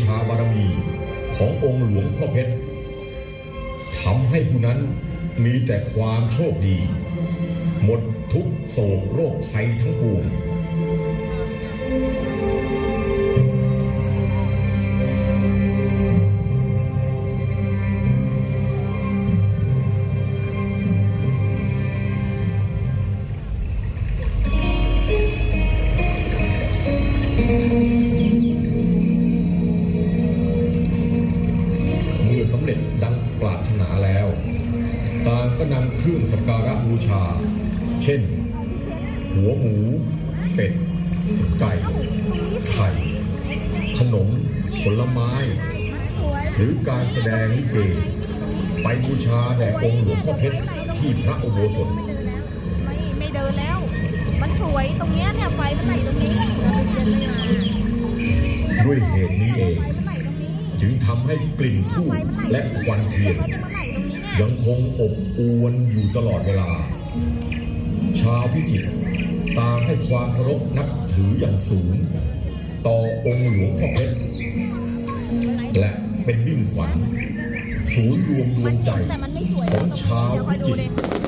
ชาบารมีขององค์หลวงพ่อเพชรทำให้ผู้นั้นมีแต่ความโชคดี หมดทุกโศกโรคภัยทั้งปวง เครื่องสักการะบูชา เช่น หัวหมู เป็ด ไก่ ไข่ ขนม ผลไม้ หรือการแสดงลิเก ไปบูชาแด่องค์หลวงพ่อเพชรที่พระอุโบสถไม่ไม่เดินแล้ว มันสวยตรงเนี้ยเนี่ยไฟมันไหลตรงนี้ด้วยเหตุนี้เองไฟมันไหลตรงนี้จึงทำให้กลิ่นทูบและควันเทียน ยังคงอบอวนอยู่ตลอดเวลา ชาวพิจิตรต่างให้ความเคารพนับถืออย่างสูง ต่อองค์หลวงพ่อเพชรและเป็นบิ่งขวัญศูนย์รวมดวงใจของชาวพิจิตร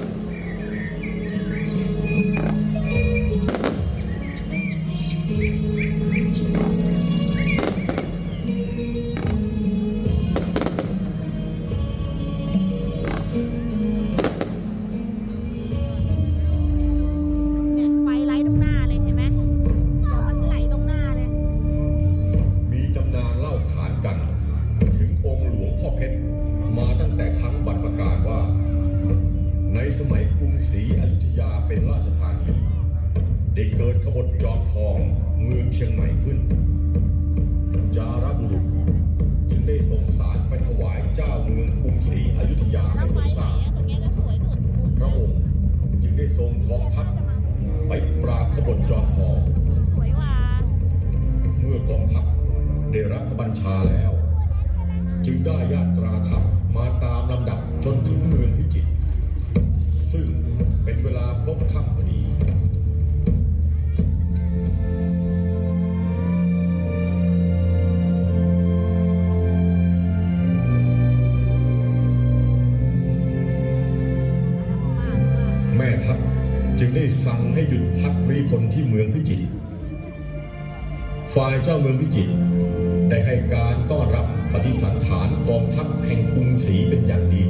มัยกรุงศรีอยุธยาเป็นราชธานีได้เกิดขบฏจอมทองเมืองเชียงใหม่ขึ้น จาระบุรุษจึงได้ส่งสารไปถวายเจ้าเมืองกรุงศรีอยุธยาให้ทรงทราบพระองค์จึงได้ทรงกองทัพไปปราบขบฏจอมทองเมื่อกองทัพได้รับบัญชาแล้ว จึงได้ญาตราทัพมาตามลำดับจนถึงเมืองพิ จึงได้สั่งให้หยุดพักรีพลที่เมืองพิจิตร ฝ่ายเจ้าเมืองพิจิตรได้ให้การต้อนรับปฏิสันฐานกองทัพแห่งกรุงศรีเป็นอย่างดี